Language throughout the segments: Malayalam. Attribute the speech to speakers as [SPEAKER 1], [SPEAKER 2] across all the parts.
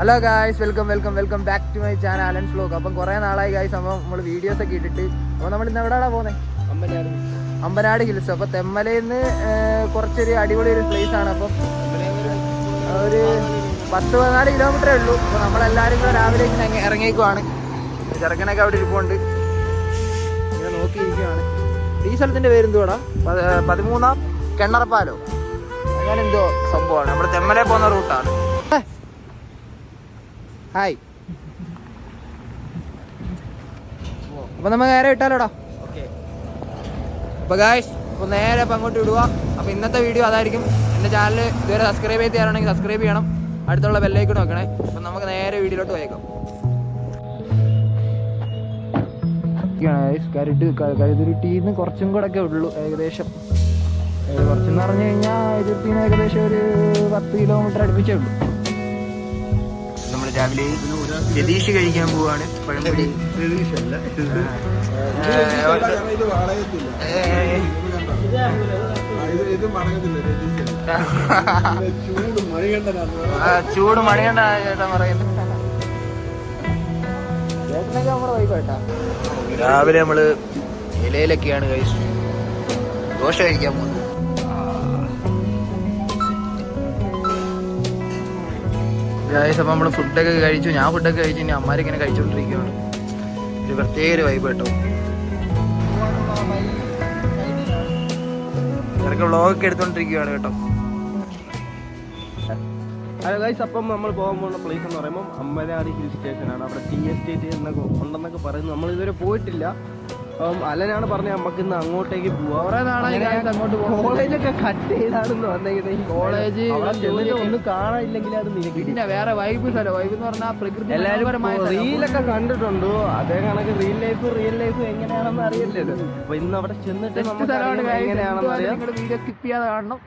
[SPEAKER 1] Hello guys welcome welcome welcome back to my channel Alan's vlog അപ്പം കുറേ നാളായി ഗായ്സ് അപ്പം നമ്മൾ വീഡിയോസ് ഒക്കെ ഇട്ടിട്ട്. അപ്പോൾ നമ്മൾ ഇന്ന് എവിടെയാണ് പോകുന്നത് അമ്പനാട്. ഹിൽസ്. അപ്പോൾ തെമ്മലയിൽ നിന്ന് കുറച്ചൊരു അടിപൊളി ഒരു പ്ലേസ് ആണ്. അപ്പം ഒരു പത്ത് പതിനാല് കിലോമീറ്ററേ ഉള്ളൂ. അപ്പോൾ നമ്മളെല്ലാവരും കൂടെ രാവിലെ ഇങ്ങനെ ഇറങ്ങിയേക്കുവാണ്. ചെറുക്കനൊക്കെ അവിടെ ഇരിപ്പുണ്ട്. ഇങ്ങനെ നോക്കിയിരിക്കുകയാണ് ഈ സ്ഥലത്തിന്റെ പേര് എന്തുവാടാ പതിമൂന്നാം കെണ്ണറപ്പാലോ? അങ്ങനെ എന്തോ സംഭവമാണ്. നമ്മുടെ തെമ്മലെ പോകുന്ന റൂട്ടാണ്. ഹായ്. അപ്പൊ നമ്മ നേരെ ഇട്ടാലോടാ അപ്പൊ ഗായ്സ് അപ്പൊ നേരെ അപ്പൊ അങ്ങോട്ട് വിടുക. അപ്പൊ ഇന്നത്തെ വീഡിയോ അതായിരിക്കും. എന്റെ ചാനൽ ഇതുവരെ സബ്സ്ക്രൈബ് ചെയ്ത് തരാണെങ്കിൽ സബ്സ്ക്രൈബ് ചെയ്യണം. അടുത്തുള്ള ബെല്ലേക്ക് നോക്കണേ. അപ്പൊ നമുക്ക് നേരെ വീഡിയോയിലോട്ട് പോയേക്കാം. കരുതുരുട്ടിന്ന് കുറച്ചും കൂടെ ഒക്കെ ഉള്ളൂ ഏകദേശം. കുറച്ചെന്ന് പറഞ്ഞു കഴിഞ്ഞാൽ ഇരുപത്തിന് ഏകദേശം ഒരു പത്ത് കിലോമീറ്റർ അടുപ്പിച്ചേ ഉള്ളൂ. രാവിലെ രതീഷ് കഴിക്കാൻ പോവാണ്. പഴംപൊരി. ചൂട് മണികണ്ട ചേട്ടാ പറയുന്നു. രാവിലെ നമ്മൾ ഇലയിലൊക്കെയാണ് കഴിച്ചു ദോശ കഴിക്കാൻ പോകുന്നത്. ഗായ്സ് അപ്പം നമ്മൾ ഫുഡൊക്കെ കഴിച്ചു. ഞാൻ ഫുഡൊക്കെ കഴിച്ചു. ഇനി അമ്മമാരിങ്ങനെ കഴിച്ചുകൊണ്ടിരിക്കുകയാണ് ഒരു പ്രത്യേക ഒരു വൈബ് കേട്ടോ. ഇടയ്ക്ക് വ്ളോഗൊക്കെ എടുത്തുകൊണ്ടിരിക്കുകയാണ് കേട്ടോ.
[SPEAKER 2] ഹലോ ഗൈസ് അപ്പം നമ്മൾ പോകാൻ പോകുന്ന പ്ലേസ് എന്ന് പറയുമ്പോൾ അമ്പലാടി ഹിൽ സ്റ്റേഷനാണ് അവിടെ ടി എസ്റ്റേറ്റ് എന്നൊക്കെ ഉണ്ടെന്നൊക്കെ പറയുന്നു. നമ്മൾ ഇതുവരെ പോയിട്ടില്ല. അപ്പം അലനാണ് പറഞ്ഞത് നമുക്ക് ഇന്ന് അങ്ങോട്ടേക്ക് പോവാം. കോളേജൊക്കെ കട്ട് ചെയ്താണെന്ന് വന്നെങ്കിൽ
[SPEAKER 1] കോളേജ്
[SPEAKER 2] ചെന്നിട്ട് ഒന്നും കാണാനില്ലെങ്കിൽ അത് നിനക്ക്
[SPEAKER 1] പിന്നെ വേറെ വൈബ് സ്ഥലം. വൈബ് എന്ന് പറഞ്ഞാൽ പ്രകൃതി
[SPEAKER 2] എല്ലാവരും. റീലൊക്കെ കണ്ടിട്ടുണ്ടോ. അതേ കണക്ക് റിയൽ ലൈഫ് റിയൽ ലൈഫ് എങ്ങനെയാണെന്ന് അറിയില്ലല്ലോ അപ്പൊ ഇന്ന് അവിടെ ചെന്നിട്ട് നമുക്ക് എങ്ങനെയാണെന്ന് അറിയാം.
[SPEAKER 1] വീഡിയോ സ്കിപ്പ് ചെയ്യാതെ കാണണം.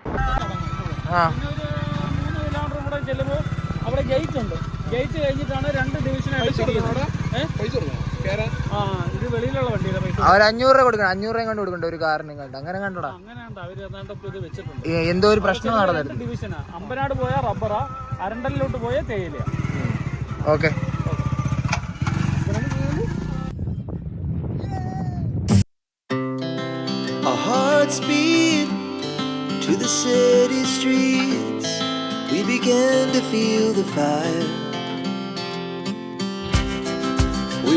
[SPEAKER 1] ആ.
[SPEAKER 3] ചെല്ലുമ്പോൾ അവിടെ ഗേറ്റ് ഉണ്ട്. ഗേറ്റ് കഴിഞ്ഞിട്ടാണ് രണ്ട് ഡിവിഷനായിട്ട് തിരിയുന്നത് ഏ? ആ ഇത് വെളിയിലുള്ള വണ്ടിയുടെ പൈസ.
[SPEAKER 1] അവർ അഞ്ഞൂറ് രൂപ കൊടുക്കണം. അഞ്ഞൂറ് രൂപ കണ്ട് കൊടുക്കണ്ട. ഒരു കാറിനും കണ്ട് അങ്ങനെ കണ്ടടാ. എന്തോ ഒരു പ്രശ്നം
[SPEAKER 3] ഡിവിഷനാ അമ്പനാട് പോയ റബ്ബറാ. അരണ്ടലിലോട്ട് പോയ തേയില.
[SPEAKER 1] Okay.
[SPEAKER 4] To the city streets. We began to feel the fire.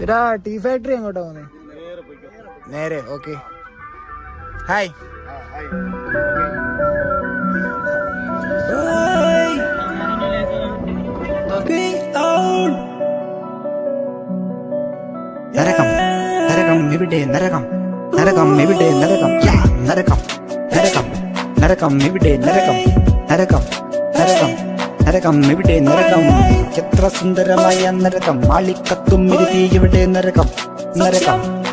[SPEAKER 1] ഇതാ ടീ ഫാക്ടറി എങ്ങോട്ടാ പോകുന്നത് നേരെ ഓക്കെ. ഹായ്.
[SPEAKER 5] നരകം നരകം ഇവിടെ നരകം. നരകം ഇവിടെ നരകം. നരകം. നരകം. നരകം ഇവിടെ നരകം. നരകം. നരകം. നരകം ഇവിടെ നരകം. എത്ര സുന്ദരമായ നരകം. മാളിക്കത്തും ഇരുതി ഇവിടെ നരകം. നരകം.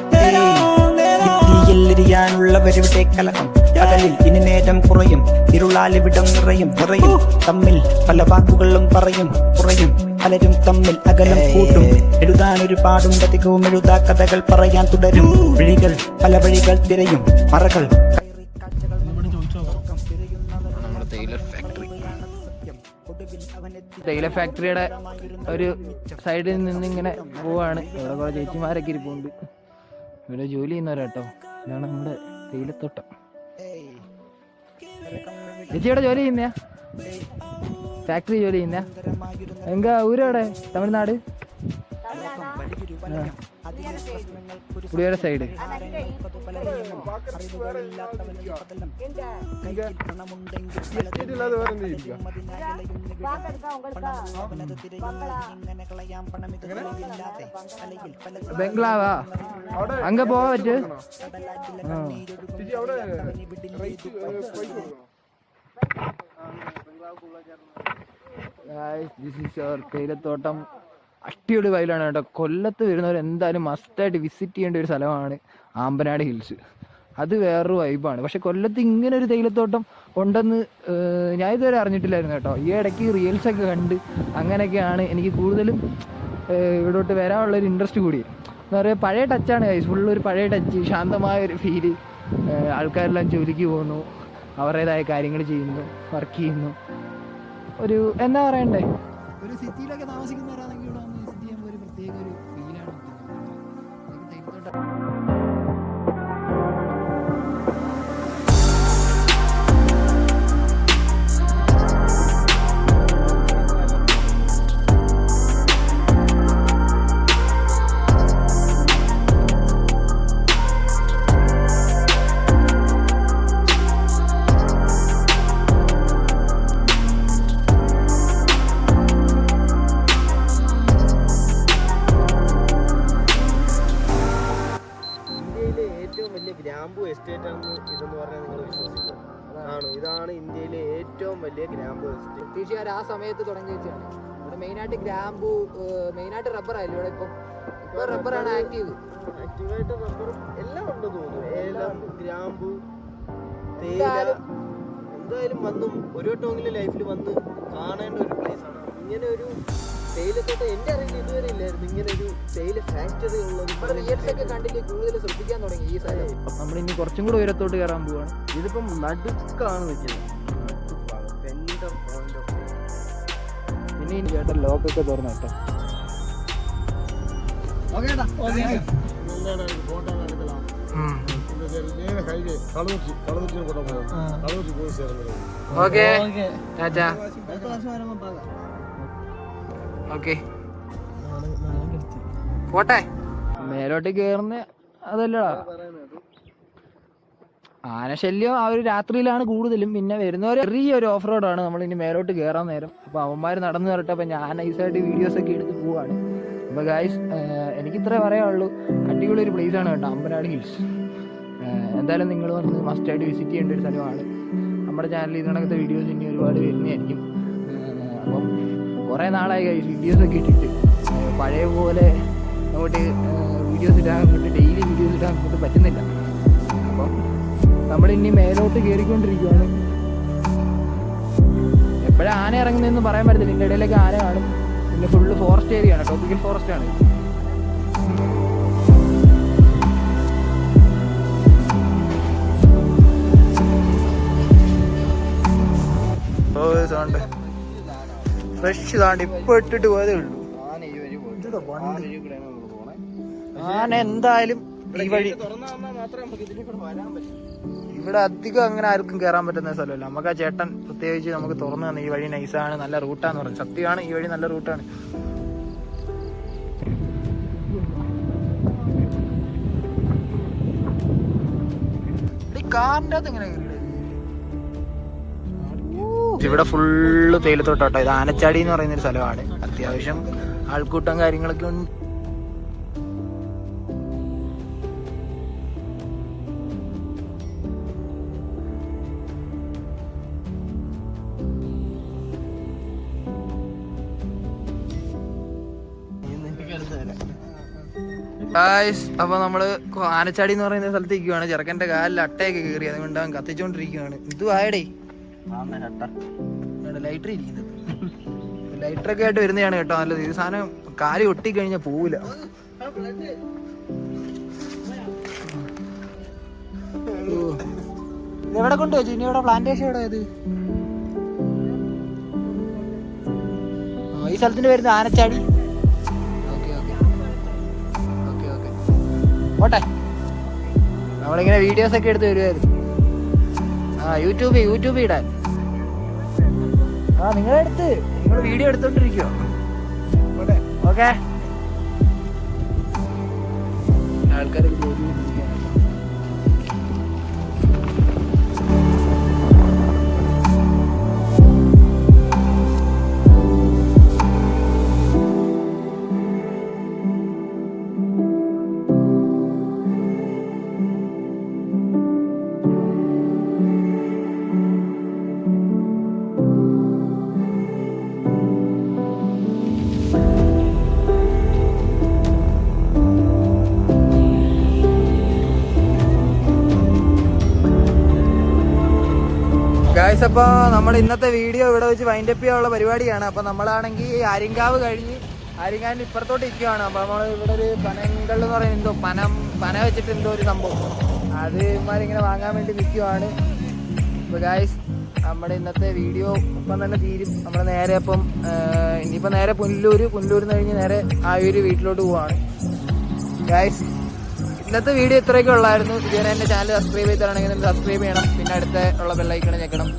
[SPEAKER 5] ിയാനുള്ളവരിവിടെ കലകം പകലിൽ ഇനി നേരം കുറയും. ഇരുളാലിവിടം നിറയും. നിറയും. തമ്മിൽ പല വാക്കുകളും പറയും. കുറയും. പലരും തമ്മിൽ അകലം കൂട്ടും. എഴുതാൻ ഒരുപാടും അധികവും എഴുതാ കഥകൾ പറയാൻ തുടരും. വഴികൾ പല വഴികൾ തിരയും. മറകൾ
[SPEAKER 1] തേയില ഫാക്ടറിയുടെ ഒരു സൈഡിൽ നിന്ന് ഇങ്ങനെ പോവാണ്. ഇവിടെ കുറെ ചേച്ചിമാരൊക്കെ ഇരിപ്പുണ്ട്. ഇവിടെ ജോലി ചെയ്യുന്നവരാട്ടോ. ഇതാണ് നമ്മുടെ തേയിലത്തോട്ടം. ചേച്ചി ഇവിടെ ജോലി ചെയ്യുന്ന ഫാക്ടറി ജോലി ചെയ്യുന്ന എങ്ക ഊരവിടെ? തമിഴ്നാട്? കുടിയേറെ സൈഡ്. ബംഗ്ലാവാ. അങ്ങ പോവാ പറ്റു. തേയിലത്തോട്ടം. അടിപൊളി വയലാണ് കേട്ടോ. കൊല്ലത്ത് വരുന്നവർ എന്തായാലും മസ്റ്റായിട്ട് വിസിറ്റ് ചെയ്യേണ്ട ഒരു സ്ഥലമാണ് ആമ്പനാട് ഹിൽസ് അത് വേറൊരു വൈബാണ് പക്ഷെ കൊല്ലത്ത് ഇങ്ങനെ ഒരു തേയിലത്തോട്ടം ഉണ്ടെന്ന് ഞാൻ ഇതുവരെ അറിഞ്ഞിട്ടില്ലായിരുന്നു കേട്ടോ. ഈ ഇടയ്ക്ക് റീൽസൊക്കെ കണ്ട് അങ്ങനെയൊക്കെയാണ് എനിക്ക് കൂടുതലും ഇവിടോട്ട് വരാനുള്ളൊരു ഇൻട്രസ്റ്റ് കൂടി. എന്ന് പറയുക പഴയ ടച്ചാണ് കൈസ് ഫുള്ള് ഒരു പഴയ ടച്ച് ശാന്തമായ ഒരു ഫീൽ ആൾക്കാരെല്ലാം ജോലിക്ക് പോകുന്നു. അവരുടേതായ കാര്യങ്ങൾ ചെയ്യുന്നു വർക്ക് ചെയ്യുന്നു. ഒരു എന്താ പറയണ്ടേ? ഒരു സിറ്റിയിലൊക്കെ താമസിക്കുന്നവരാണെങ്കിൽ
[SPEAKER 2] ഗ്രാമ്പു എസ്റ്റേറ്റ് ആണെന്ന് ഇതെന്ന് പറഞ്ഞാൽ നിങ്ങൾ വിശ്വസിക്കും. ആണ് ഇതാണ് ഇന്ത്യയിലെ ഏറ്റവും വലിയ ഗ്രാമ്പു എസ്റ്റേറ്റ്.
[SPEAKER 1] ബ്രിട്ടീഷുകാർ ആ സമയത്ത് തുടങ്ങി വെച്ചാണ് ഇവിടെ മെയിനായിട്ട് ഗ്രാമ്പു മെയിനായിട്ട് റബ്ബർ ആയാലും ഇവിടെ ഇപ്പം. ഇപ്പോൾ റബ്ബറാണ് ആക്റ്റീവ്
[SPEAKER 2] ആക്റ്റീവായിട്ട് റബ്ബറും എല്ലാം ഉണ്ട് തോന്നുന്നു. ഏലം ഗ്രാമ്പു തേയില
[SPEAKER 1] എന്തായാലും-
[SPEAKER 2] വന്നും ഒരു വട്ടമെങ്കിലും ലൈഫിൽ വന്ന് കാണേണ്ട ഒരു പ്ലേസ് ആണ്. ഇങ്ങനെ ഒരു തേയിലത്തോട്ടം എന്റെ അറിവിൽ ഇതുവരെ ഇല്ലായിരുന്നു. ഇങ്ങനെ ഒരു തേയില ഫാക്ടറി ഉള്ളത്
[SPEAKER 1] നമ്മുടെ റിയൽസ് ഒക്കെ കണ്ടിട്ട് കൂടുതൽ ശ്രദ്ധിക്കാൻ തുടങ്ങി ഈ സ്ഥലം. നമ്മൾ ഇനി കുറച്ചും കൂടെ ഉയരത്തോട്ട് കയറാൻ പോവാണ്.
[SPEAKER 2] ഇതിപ്പം നടുക്കാണ് നിൽക്കുന്നത്
[SPEAKER 1] പിന്നെ ഇനി ചേട്ടൻ ലോക്കൊക്കെ തുറന്നു കേട്ടോ ഓക്കെ ടാറ്റാ ഓക്കെ. പോട്ടെ. മേലോട്ട് കേറുന്ന അതല്ലടാ. ആനശല്യം ആ ഒരു രാത്രിയിലാണ് കൂടുതലും. പിന്നെ വരുന്ന വരുന്നവർ ചെറിയൊരു ഓഫ് റോഡാണ് നമ്മൾ ഇനി മേലോട്ട് കയറാൻ നേരം. അപ്പോൾ അവന്മാർ നടന്നു വരട്ടെ. അപ്പോൾ ഞാൻ നൈസായിട്ട് വീഡിയോസ് ഒക്കെ എടുത്ത് പോവാണ്. അപ്പോൾ ഗായ്സ് എനിക്ക് ഇത്രേ പറയാനുള്ളൂ. അടിപൊളി ഒരു place ആണ് കേട്ടോ. അമ്പനാട് ഹിൽസ് എന്തായാലും നിങ്ങൾ വന്ന് മസ്റ്റായിട്ട് വിസിറ്റ് ചെയ്യേണ്ട ഒരു സ്ഥലമാണ്. നമ്മുടെ ചാനലിൽ ഇതിനകത്തെ വീഡിയോസ് ഇനി ഒരുപാട് വരുന്നതായിരിക്കും. അപ്പം കുറേ നാളായി ഗൈസ് വീഡിയോസ് ഒക്കെ ഇട്ടിട്ട്. പഴയ പോലെ അങ്ങോട്ട് വീഡിയോസ് ഇടാൻ അങ്ങോട്ട് ഡെയിലി വീഡിയോസ് ഇടാൻ അങ്ങോട്ട് പറ്റുന്നില്ല. അപ്പം നമ്മളിനി മേലോട്ട് കയറിക്കൊണ്ടിരിക്കുകയാണ് എപ്പോഴാണ് ആന ഇറങ്ങുന്നതെന്ന് പറയാൻ പറ്റത്തില്ല. ഇതിന്റെ ഇടയിലേക്ക് ആന കാണും. പിന്നെ ഫുള്ള് ഫോറസ്റ്റ് ഏരിയ ആണ് ട്രോപ്പിക്കൽ ഫോറസ്റ്റ് ആണ്. ഫ്രഷ് ഇതാണ്ട് ഇപ്പൊ ഇട്ടിട്ട് പോയതേ ഉള്ളൂ. ആന എന്തായാലും ഈ വഴി ഇവിടെ അധികം അങ്ങനെ ആർക്കും കേറാൻ പറ്റുന്ന സ്ഥലമല്ല. നമുക്ക് ആ ചേട്ടൻ പ്രത്യേകിച്ച് നമുക്ക് തുറന്നു തന്നെ ഈ വഴി നൈസാണ് നല്ല റൂട്ടാന്ന് പറഞ്ഞു. സത്യമാണ് ഈ വഴി നല്ല റൂട്ടാണ് ഈ കാറിന്റെ അകത്ത് എങ്ങനെ കയറിയത്? ഇവിടെ ഫുള്ള് തേയിലത്തോട്ടാട്ടോ. ഇത് ആനച്ചാടി എന്ന് പറയുന്ന ഒരു സ്ഥലമാണ്. അത്യാവശ്യം ആൾക്കൂട്ടം കാര്യങ്ങളൊക്കെ ഉണ്ട്. അപ്പൊ നമ്മൾ ആനച്ചാടി എന്ന് പറയുന്ന സ്ഥലത്തേക്കാണ് ചെറുക്കന്റെ കാലിൽ അട്ടയൊക്കെ കയറി അതുകൊണ്ട് അവൻ കത്തിച്ചോണ്ടിരിക്കുവാണ്. ഇതു ആയടേ ലൈറ്റർ ഇരിക്കുന്നത്. ലൈറ്റർ ഒക്കെ ആയിട്ട് വരുന്നതാണ് കേട്ടോ. നല്ലത് ഈ സാധനം കാലി ഒട്ടി കഴിഞ്ഞാൽ പോവില്ല എവിടെ കൊണ്ടുവച്ചു ഇനി ഇവിടെ പ്ലാന്റേഷൻ എവിടെ ഇത്? ആ, ഈ സ്ഥലത്തിന് വരുന്ന Anachadi. Okay okay. Okay okay. ഓട്ടെ നമ്മളിങ്ങനെ വീഡിയോസ് ഒക്കെ എടുത്ത് വരുമായിരുന്നു യൂട്യൂബ് യൂട്യൂബ് ഇടാൻ. ആ നിങ്ങളെ അടുത്ത്. നിങ്ങൾ വീഡിയോ എടുത്തോണ്ടിരിക്കോ. ഓക്കെ. ആൾക്കാർ ഗായ്സ് അപ്പോൾ നമ്മുടെ ഇന്നത്തെ വീഡിയോ ഇവിടെ വെച്ച് വൈൻഡ് അപ്പ് ചെയ്യാനുള്ള പരിപാടിയാണ്. അപ്പോൾ നമ്മളാണെങ്കിൽ ആര്യങ്കാവ് കഴിഞ്ഞ് ആര്യങ്കാവിന്റെ ഇപ്പുറത്തോട്ട് ഇരിക്കുവാണ്. അപ്പോൾ നമ്മൾ ഇവിടെ ഒരു പനങ്കൾ എന്ന് പറയുന്നത് എന്തോ പനം പന വെച്ചിട്ട് എന്തോ ഒരു സംഭവം. അത് ഇമാരിങ്ങനെ വാങ്ങാൻ വേണ്ടി നിൽക്കുവാണ് അപ്പോൾ ഗൈസ് നമ്മുടെ ഇന്നത്തെ വീഡിയോ ഇപ്പം തന്നെ തീരും. നമ്മൾ നേരെ അപ്പം ഇനിയിപ്പോൾ നേരെ പുനലൂർ പുനലൂരിൽ കഴിഞ്ഞ് നേരെ ആ ഒരു വീട്ടിലോട്ട് പോവാണ്. ഗായ്സ് ഇന്നത്തെ വീഡിയോ ഇത്രയൊക്കെ ഉള്ളായിരുന്നു. ഇതുവരെ എന്റെ ചാനൽ സബ്സ്ക്രൈബ് ചെയ്തിട്ടാണെങ്കിൽ സബ്സ്ക്രൈബ് ചെയ്യണം. പിന്നെ അടുത്ത ഉള്ള ബെല്ലൈക്കണം ഞെക്കണം.